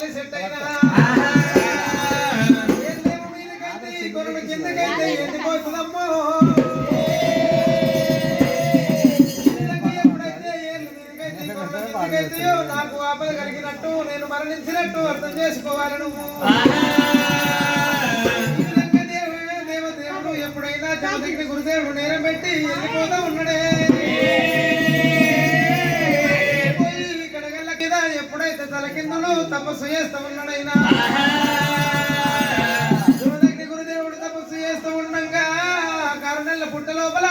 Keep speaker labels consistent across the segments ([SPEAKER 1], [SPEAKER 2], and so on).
[SPEAKER 1] మళ్ళీ సెట్ అయినా కిందకైతే నాకు ఆపద కలిగినట్టు నేను మరణించినట్టు అర్థం చేసుకోవాలి నువ్వు ఎప్పుడైనా జాతకి గురుదేవుడు నేరం పెట్టి వెళ్ళిపోతా ఉన్నాడే ఎప్పుడైతే తల తపస్సు చేస్తూ ఉన్నాడైనా శివదగ్ని గురుదేవుడు తపస్సు చేస్తూ ఉండగా కారణెల్ల పుట్ట లోపల.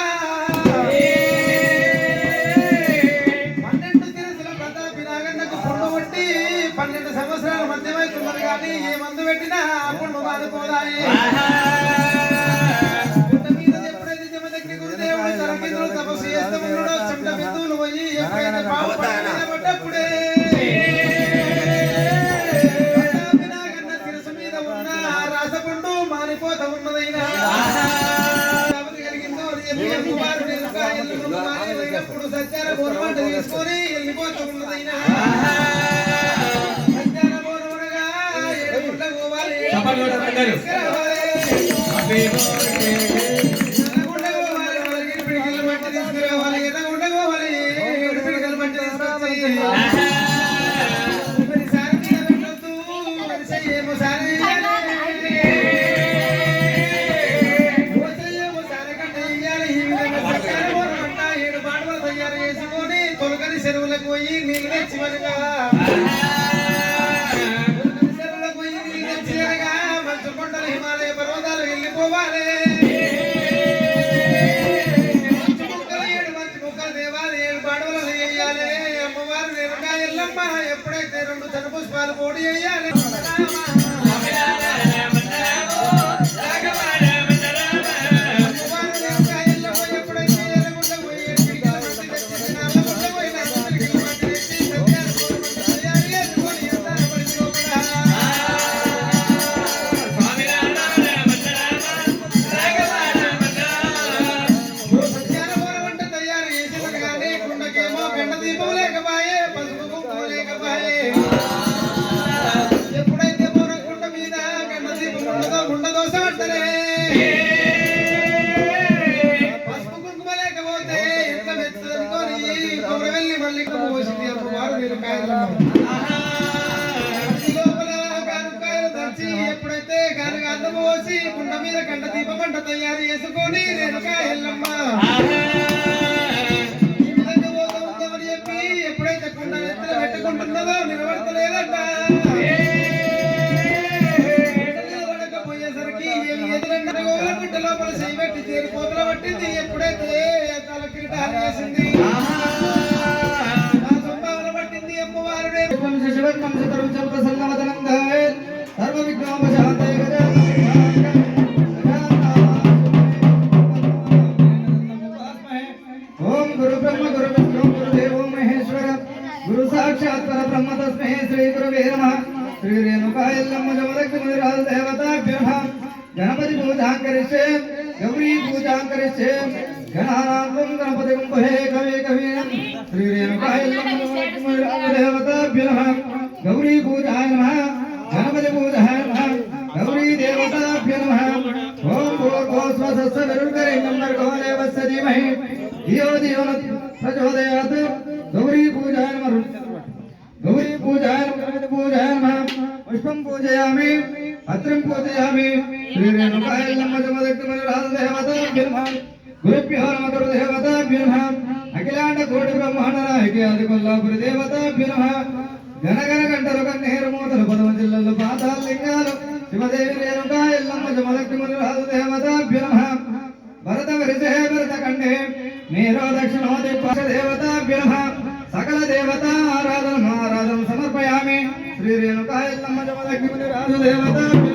[SPEAKER 1] పన్నెండు తిరుసుల ప్రతాపి నాగన్నకు పుండు పట్టి పన్నెండు సంవత్సరాల మధ్యమవుతున్నది కానీ ఏ మందు పెట్టినా పుండు బాధపోదాయి తపస్సు చేస్తూ ఉన్నాడో చెంట బిందువులు పోయి ఎప్పుడైతే పాము సత్యాన బోనమాట తీసుకొని వెళ్ళిపోతూ ఉన్నదైనా.
[SPEAKER 2] చప్పట్లు
[SPEAKER 1] చెరువులకు పోయి నీళ్ళు తెచ్చి చెరువులకు పోయి నీళ్ళు తెచ్చి మంచు కొండలు హిమాలయ పర్వతాలు వెళ్ళిపోవాలి. మంచు ముక్కలు ఏడు మంచు ముక్కలు దేవాలి ఏడు వేయాలి. అమ్మవారు నేరుగా ఎల్లమ్మ ఎప్పుడైతే రెండు చన పుష్పాలు పోటీ వేయాలి. వంట తయారు చేసుకొని రేణుకా ఎల్లమ్మ ఈ విధంగా పోతా ఉందామని చెప్పి ఎప్పుడైతే కుండ పెట్టుకుంటున్నదో నిలబడతలేదంట. నిలబడకపోయేసరికి ఏమి ఎదురన్న గోవుల లోపల చేయి పెట్టి తేరు పట్టింది. ఎప్పుడైతే తల కిరీటాలు చేసింది कल देवता
[SPEAKER 3] ब्रह्म गणपति पूजा करे से गौरी पूजा करे से गणराम गणपति कुंभे कवि कवि श्री रेम भाई सर्वदेवताभ्यः गणपतिपूजाङ्करिष्ये गौरीपूजाङ्करिष्ये गणानां गणपतिं वहे कवे कवीनं श्रीरेणुकाय देवताभ्यः गौरीपूजाय नमः, गणपतिपूजाय नमः, गौरीदेवताभ्य नमः, ॐ भूर्भो स्वसस्य विरुकरिणं भर्गो देवस्य धीमहि, धियो धियो न प्रचोदयात्, गौरीपूजाय नमः गौरीपूजाय नमः पूजा नम पुष्पम पूजयामि। ధియో న ప్రచోదయాత్ గౌరీ పూజాయ నమః గౌరీ పూజాయ నమః గణపతి పూజాయ నమః పుష్పం పూజయామి పత్రం నమః గణగణ గంటలు కన్నేరు మూతలు జిల్లలు పాతాల లింగాలు శివదేవి ఎల్లమ్మ నమః భరత భరత కండే మేరో దక్షిణో దిక్పాశ నమః శ్రీ రేణుకా ఎల్లమ్మ